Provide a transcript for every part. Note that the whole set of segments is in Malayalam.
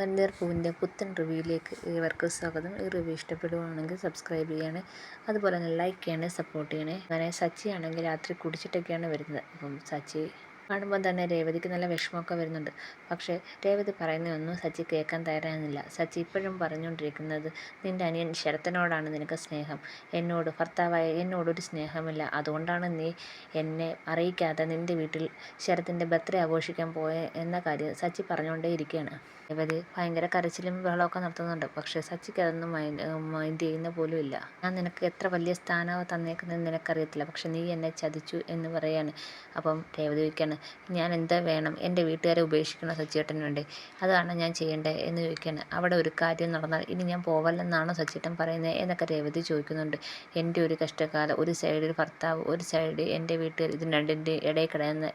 വൻതേർ പൂവിന്റെ പുത്തൻ റിവ്യൂയിലേക്ക് ഏവർക്കും സ്വാഗതം. ഈ റിവ്യൂ ഇഷ്ടപ്പെടുകയാണെങ്കിൽ സബ്സ്ക്രൈബ് ചെയ്യണേ അതുപോലെ തന്നെ ലൈക്ക് ചെയ്യണേ സപ്പോർട്ട് ചെയ്യണേ. അങ്ങനെ സച്ചി ആണെങ്കിൽ രാത്രി കുടിച്ചിട്ടൊക്കെയാണ് വരുന്നത്. അപ്പം സച്ചി കാണുമ്പോൾ തന്നെ രേവതിക്ക് നല്ല വിഷമമൊക്കെ വരുന്നുണ്ട്. പക്ഷേ രേവതി പറയുന്നതൊന്നും സച്ചി കേൾക്കാൻ തയ്യാറാകുന്നില്ല. സച്ചി ഇപ്പോഴും പറഞ്ഞുകൊണ്ടിരിക്കുന്നത് നിന്റെ അനിയൻ ശരത്തനോടാണ് നിനക്ക് സ്നേഹം. എന്നോട് ഭർത്താവായ എന്നോടൊരു സ്നേഹമില്ല. അതുകൊണ്ടാണ് നീ എന്നെ അറിയിക്കാതെ നിന്റെ വീട്ടിൽ ശരത്തിന്റെ ബർത്ത്ഡേ ആഘോഷിക്കാൻ പോയ എന്ന കാര്യം സച്ചി പറഞ്ഞുകൊണ്ടേ ഇരിക്കുകയാണ് രേവതി ഭയങ്കര കരച്ചിലും ബഹളമൊക്കെ നടത്തുന്നുണ്ട്. പക്ഷേ സച്ചിക്ക് അതൊന്നും മൈൻഡ് മൈൻഡ് ചെയ്യുന്ന പോലും ഇല്ല. ഞാൻ നിനക്ക് എത്ര വലിയ സ്ഥാനമാണ് തന്നേക്കുന്നത് നിനക്കറിയത്തില്ല. പക്ഷെ നീ എന്നെ ചതിച്ചു എന്ന് പറയാണ്. അപ്പം രേവതി ചോദിക്കുകയാണ് ഞാൻ എന്താ വേണം? എന്റെ വീട്ടുകാരെ ഉപേക്ഷിക്കണം സച്ചിയേട്ടന് വേണ്ടി അതാണ് ഞാൻ ചെയ്യേണ്ടത് എന്ന് ചോദിക്കുകയാണ്. അവിടെ ഒരു കാര്യം നടന്നാൽ ഇനി ഞാൻ പോവല്ലെന്നാണോ സച്ചിയേട്ടൻ പറയുന്നത് എന്നൊക്കെ രേവതി ചോദിക്കുന്നുണ്ട്. എന്റെ ഒരു കഷ്ടകാലം ഒരു സൈഡിൽ ഭർത്താവ് ഒരു സൈഡിൽ എന്റെ വീട്ടുകാർ ഇതിന് രണ്ടിന്റെ ഇടയിൽ കിടന്ന്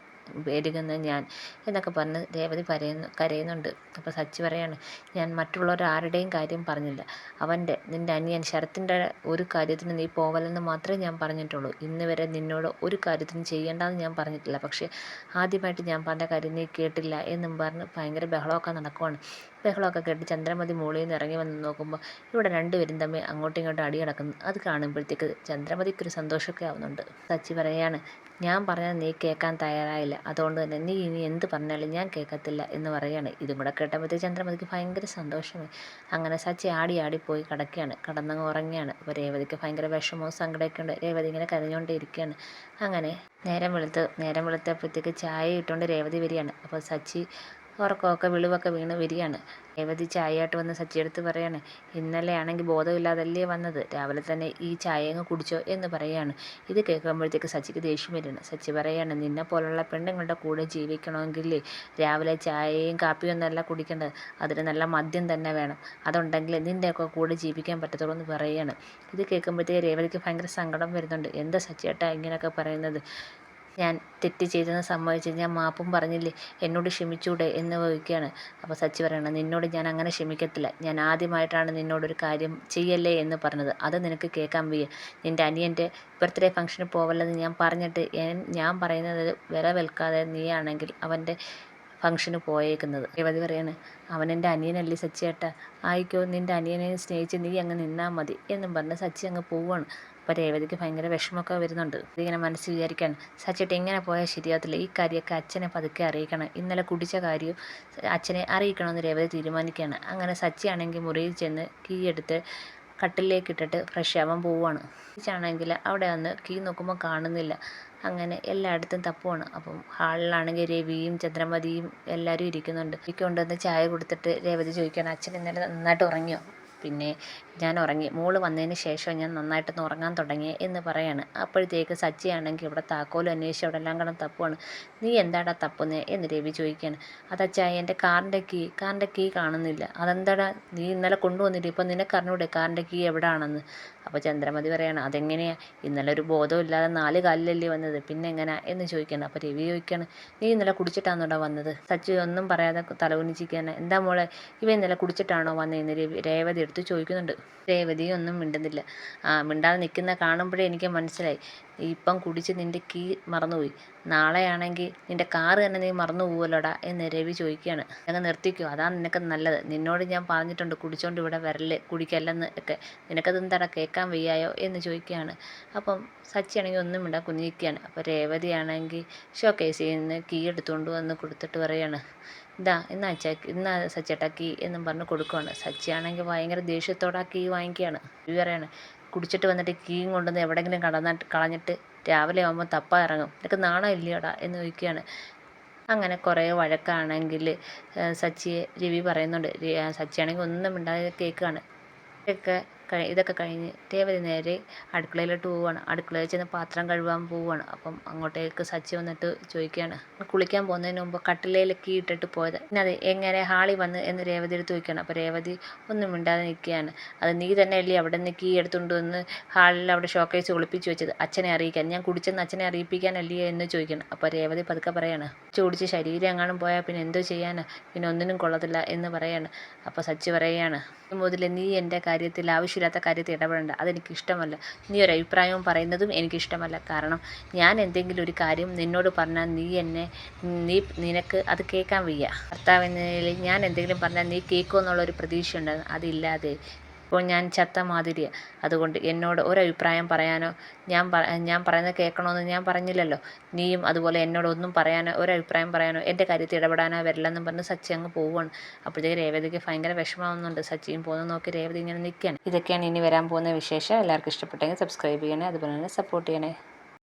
പെരുകുന്ന ഞാൻ എന്നൊക്കെ പറഞ്ഞ് രേവതി കരയുന്നു കരയുന്നുണ്ട്. അപ്പോൾ സച്ചി പറയാണ് ഞാൻ മറ്റുള്ളവർ ആരുടെയും കാര്യം പറഞ്ഞില്ല. അവന്റെ നിന്റെ അനിയൻ ശരത്തിന്റെ ഒരു കാര്യത്തിന് നീ പോവലെന്ന് മാത്രമേ ഞാൻ പറഞ്ഞിട്ടുള്ളൂ. ഇന്ന് വരെ നിന്നോട് ഒരു കാര്യത്തിനും ചെയ്യേണ്ടെന്ന് ഞാൻ പറഞ്ഞിട്ടില്ല. പക്ഷേ ആദ്യമായിട്ട് ഞാൻ പറഞ്ഞ കാര്യം നീ കേട്ടില്ല എന്നും പറഞ്ഞ് ഭയങ്കര ബഹളമൊക്കെ നടക്കുവാണ്. ബഹളമൊക്കെ കേട്ട് ചന്ദ്രമതി മുകളിൽ നിന്ന് ഇറങ്ങി വന്ന് നോക്കുമ്പോൾ ഇവിടെ രണ്ടുപേരും തമ്മിൽ അങ്ങോട്ടും ഇങ്ങോട്ടും അടി കിടക്കുന്നു അത് കാണുമ്പോഴത്തേക്ക് ചന്ദ്രമതിക്കൊരു സന്തോഷമൊക്കെ ആവുന്നുണ്ട്. സച്ചി പറയാണ് ഞാൻ പറഞ്ഞാൽ നീ കേൾക്കാൻ തയ്യാറായില്ല. അതുകൊണ്ട് തന്നെ നീ ഇനി എന്ത് പറഞ്ഞാലും ഞാൻ കേൾക്കത്തില്ല എന്ന് പറയുകയാണ്. ഇതും കൂടെ കേട്ടപ്പോഴത്തേക്ക് ചന്ദ്രമതിക്ക് ഭയങ്കര സന്തോഷമായി. അങ്ങനെ സച്ചി ആടി ആടി പോയി കിടക്കുകയാണ്. കിടന്നങ്ങ് ഉറങ്ങുകയാണ്. അപ്പോൾ രേവതിക്ക് ഭയങ്കര വിഷമവും സങ്കടമൊക്കെ ഉണ്ട്. രേവതി ഇങ്ങനെ കരഞ്ഞുകൊണ്ടേ ഇരിക്കുകയാണ് അങ്ങനെ നേരം വെളുത്ത് നേരം വെളുത്തപ്പോഴത്തേക്ക് ചായ ഇട്ടുകൊണ്ട് രേവതി വരികയാണ്. അപ്പോൾ സച്ചി ഉറക്കമൊക്കെ വിളിവൊക്കെ വീണ് വരികയാണ്. രേവതി ചായയായിട്ട് വന്ന് സച്ചിയെടുത്ത് പറയാണ് ഇന്നലെ ആണെങ്കിൽ ബോധമില്ലാതല്ലേ വന്നത്? രാവിലെ തന്നെ ഈ ചായ അങ്ങ് കുടിച്ചോ എന്ന് പറയാണ്. ഇത് കേൾക്കുമ്പോഴത്തേക്ക് സച്ചിക്ക് ദേഷ്യം വരുന്നു. സച്ചി പറയാണ് നിന്നെ പോലുള്ള പെണ്ണുങ്ങളുടെ കൂടെ ജീവിക്കണമെങ്കിൽ രാവിലെ ചായയും കാപ്പിയും ഒന്നല്ല കുടിക്കേണ്ടത്. അതിന് നല്ല മദ്യം തന്നെ വേണം. അതുണ്ടെങ്കിൽ നിന്റെയൊക്കെ കൂടെ ജീവിക്കാൻ പറ്റത്തുള്ളൂ എന്ന് പറയാണ്. ഇത് കേൾക്കുമ്പോഴത്തേക്ക് രേവതിക്ക് ഭയങ്കര സങ്കടം വരുന്നുണ്ട്. എന്താ സച്ചിയേട്ടാ ഇങ്ങനെയൊക്കെ പറയുന്നത്? ഞാൻ തെറ്റ് ചെയ്തെന്ന് സമ്മതിച്ച് ഞാൻ മാപ്പും പറഞ്ഞില്ലേ? എന്നോട് ക്ഷമിച്ചൂടെ എന്ന് ചോദിക്കുകയാണ് അപ്പോൾ സച്ചി പറയണം നിന്നോട് ഞാൻ അങ്ങനെ ക്ഷമിക്കത്തില്ല. ഞാൻ ആദ്യമായിട്ടാണ് നിന്നോടൊരു കാര്യം ചെയ്യല്ലേ എന്ന് പറഞ്ഞത്. അത് നിനക്ക് കേൾക്കാൻ വയ്യ. നിന്റെ അനിയന്റെ ബർത്ത്ഡേ ഫംഗ്ഷന് പോവല്ലെന്ന് ഞാൻ പറഞ്ഞിട്ട് ഞാൻ പറയുന്നത് വില വെൽക്കാതെ നീയാണെങ്കിൽ അവന്റെ ഫംഗ്ഷന് പോയേക്കുന്നത്. രേവതി പറയാണ് അവൻ എന്റെ അനിയനല്ലേ സച്ചിയേട്ട ആയിക്കോ നിന്റെ അനിയനെ സ്നേഹിച്ച് നീ അങ്ങ് നിന്നാൽ മതി എന്നും പറഞ്ഞ് സച്ചി അങ്ങ് പോവുകയാണ് അപ്പോൾ രേവതിക്ക് ഭയങ്കര വിഷമമൊക്കെ വരുന്നുണ്ട്. ഇതിങ്ങനെ മനസ്സിൽ വിചാരിക്കാൻ സച്ചിട്ട് എങ്ങനെ പോയാൽ ശരിയാകത്തില്ല? ഈ കാര്യമൊക്കെ അച്ഛനെ പതുക്കെ അറിയിക്കണം. ഇന്നലെ കുടിച്ച കാര്യം അച്ഛനെ അറിയിക്കണമെന്ന് രേവതി തീരുമാനിക്കുകയാണ്. അങ്ങനെ സച്ചിയാണെങ്കിൽ മുറിയിൽ ചെന്ന് കീ എടുത്ത് കട്ടിലേക്ക് ഇട്ടിട്ട് ഫ്രഷ് ആവാൻ പോവുകയാണ്. ആണെങ്കിൽ അവിടെ വന്ന് കീ നോക്കുമ്പോൾ കാണുന്നില്ല. അങ്ങനെ എല്ലായിടത്തും തപ്പുവാണ്. അപ്പം ഹാളിലാണെങ്കിൽ രവിയും ചന്ദ്രമതിയും എല്ലാവരും ഇരിക്കുന്നുണ്ട്. എനിക്ക് കൊണ്ടുവന്ന് ചായ കൊടുത്തിട്ട് രേവതി ചോദിക്കുകയാണ് അച്ഛൻ ഇന്നലെ നന്നായിട്ട് ഉറങ്ങിയോ? പിന്നെ ഞാൻ ഉറങ്ങി മോൾ വന്നതിന് ശേഷം ഞാൻ നന്നായിട്ടൊന്ന് ഉറങ്ങാൻ തുടങ്ങി എന്ന് പറയാണ്. അപ്പോഴത്തേക്ക് സച്ചിയാണെങ്കിൽ ഇവിടെ താക്കോലും അന്വേഷിച്ച് അവിടെ എല്ലാം കിടന്ന് തപ്പുവാണ്. നീ എന്താടാ തപ്പുന്നത് എന്ന് രവി ചോദിക്കുകയാണ്. അതച്ചാ എന്റെ കാറിന്റെ കീ കാറിന്റെ കീ കാണുന്നില്ല. അതെന്താടാ? നീ ഇന്നലെ കൊണ്ടുവന്നില്ല? ഇപ്പം നിനക്ക് അറിഞ്ഞൂടെ കാറിന്റെ കീ എവിടെയാണെന്ന് അപ്പോൾ ചന്ദ്രമതി പറയാണ് അതെങ്ങനെയാണ് ഇന്നലെ ഒരു ബോധമില്ലാതെ നാല് കാലിലല്ലേ വന്നത്. പിന്നെ എങ്ങനെയാ എന്ന് ചോദിക്കണം അപ്പോൾ രവി ചോദിക്കുകയാണ് നീ ഇന്നലെ കുടിച്ചിട്ടാണോടാ വന്നത്? സച്ചി ഒന്നും പറയാതെ തലകുനിച്ചിരിക്കുകയാണ് എന്താ മോളെ? ഇവ ഇന്നലെ കുടിച്ചിട്ടാണോ വന്നതെന്ന് രവി രേവതി ചോദിക്കുന്നുണ്ട്. രേവതി ഒന്നും മിണ്ടുന്നില്ല. ആ മിണ്ടാതെ നിൽക്കുന്ന കാണുമ്പോഴേ എനിക്ക് മനസ്സിലായി. ഇപ്പം കുടിച്ച് നിന്റെ കീ മറന്നുപോയി. നാളെയാണെങ്കിൽ നിന്റെ കാറ് തന്നെ നീ മറന്നു പോവുമല്ലോടാ എന്ന് രവി ചോദിക്കുകയാണ്. അങ്ങ് നിർത്തിക്കോ. അതാണ് നിനക്ക് നല്ലത്. നിന്നോട് ഞാൻ പറഞ്ഞിട്ടുണ്ട് കുടിച്ചോണ്ട് ഇവിടെ വരല്ലേ കുടിക്കല്ലെന്ന് ഒക്കെ. നിനക്കത് എന്താടാ കേൾക്കാൻ വയ്യായോ? എന്ന് ചോദിക്കുകയാണ്. അപ്പം സച്ചിയാണെങ്കിൽ ഒന്നും മിണ്ടാ കുഞ്ഞിരിക്കുകയാണ് അപ്പോൾ രേവതിയാണെങ്കിൽ കേസിൽ നിന്ന് കീ എടുത്തുകൊണ്ട് വന്ന് കൊടുത്തിട്ട് പറയാണ്. ഇതാ എന്നാ അച്ചാ ഇന്നാ സച്ചേട്ടാ കീ എന്നും പറഞ്ഞ് കൊടുക്കുവാണ്. സച്ചിയാണെങ്കിൽ ഭയങ്കര ദേഷ്യത്തോടെ ആ കീ വാങ്ങിക്കുകയാണ്. പറയാണ് കുടിച്ചിട്ട് വന്നിട്ട് കീയും കൊണ്ടുവന്ന് എവിടെയെങ്കിലും കടന്നിട്ട് കളഞ്ഞിട്ട് രാവിലെ ആകുമ്പോൾ തപ്പ ഇറങ്ങും. നിനക്ക് നാണം ഇല്ലയോടാ എന്ന് ചോദിക്കുകയാണ്. അങ്ങനെ കുറേ വഴക്കാണെങ്കിൽ സച്ചിയെ രവി പറയുന്നുണ്ട്. സച്ചിയാണെങ്കിൽ ഒന്നും മിണ്ടാതെ കേൾക്കുകയാണ്. ഒക്കെ ഇതൊക്കെ കഴിഞ്ഞ് അവർ നേരെ അടുക്കളയിലോട്ട് പോവുകയാണ് അടുക്കളയിൽ ചെന്ന് പാത്രം കഴുകാൻ പോവുകയാണ് അപ്പം അങ്ങോട്ടേക്ക് സച്ചി വന്നിട്ട് ചോദിക്കുകയാണ് കുളിക്കാൻ പോകുന്നതിന് മുമ്പ് കട്ടിലയിൽ കീ ഇട്ടിട്ട് പോയത്? പിന്നെ അത് എങ്ങനെ ഹാളി വന്ന് എന്ന് രേവതി എടുത്ത് ചോദിക്കുകയാണ്. അപ്പോൾ രേവതി ഒന്നും മിണ്ടാതെ നിൽക്കുകയാണ്. അത് നീ തന്നെ അല്ലേ അവിടെ നിന്ന് കീ എടുത്തുകൊണ്ട് വന്ന് ഹാളിൽ അവിടെ ഷോക്കേസ് ഒളിപ്പിച്ച് വെച്ചത്? അച്ഛനെ അറിയിക്കാൻ. ഞാൻ കുടിച്ചെന്ന് അച്ഛനെ അറിയിപ്പിക്കാനല്ലേ എന്ന് ചോദിക്കണം അപ്പോൾ രേവതി പതുക്കെ പറയാണ് ചോടിച്ച് ശരീരം എങ്ങാനും പോയാൽ പിന്നെ എന്തോ ചെയ്യാനാ? പിന്നെ ഒന്നിനും കൊള്ളത്തില്ല എന്ന് പറയാണ്. അപ്പോൾ സച്ചി പറയുകയാണ് മുതൽ നീ എന്റെ കാര്യത്തിൽ ആവശ്യം ആവശ്യമില്ലാത്ത കാര്യത്തിൽ ഇടപെടേണ്ട. അതെനിക്ക് ഇഷ്ടമല്ല നീ ഒരു അഭിപ്രായവും പറയുന്നതും എനിക്കിഷ്ടമല്ല. കാരണം ഞാൻ എന്തെങ്കിലും ഒരു കാര്യം നിന്നോട് പറഞ്ഞാൽ നീ എന്നെ നീ നിനക്ക് അത് കേൾക്കാൻ വയ്യ. ഭർത്താവ് എന്ന നിലയിൽ ഞാൻ എന്തെങ്കിലും പറഞ്ഞാൽ നീ കേൾക്കുമെന്നുള്ളൊരു പ്രതീക്ഷ ഉണ്ടായിരുന്നു അതില്ലാതെ ഇപ്പോൾ ഞാൻ ചത്ത മാതിരിയാണ് അതുകൊണ്ട് എന്നോട് ഒരഭിപ്രായം പറയാനോ ഞാൻ ഞാൻ പറയുന്നത് കേൾക്കണമെന്ന് ഞാൻ പറഞ്ഞില്ലല്ലോ. നീയും അതുപോലെ എന്നോട് ഒന്നും പറയാനോ ഒരഭിപ്രായം പറയാനോ എന്റെ കാര്യത്തിൽ ഇടപെടാനോ വരില്ലെന്നും പറഞ്ഞ് സച്ചി അങ്ങ് പോവുകയാണ് അപ്പോഴത്തേക്ക് രേവതിക്ക് ഭയങ്കര വിഷമാവുന്നുണ്ട് സച്ചിയും പോകുന്നത് നോക്കി രേവതി ഇങ്ങനെ നിൽക്കുകയാണ്. ഇതൊക്കെയാണ് ഇനി വരാൻ പോകുന്ന വിശേഷം. എല്ലാവർക്കും ഇഷ്ടപ്പെട്ടെങ്കിൽ സബ്സ്ക്രൈബ് ചെയ്യണേ അതുപോലെ തന്നെ സപ്പോർട്ട് ചെയ്യണേ.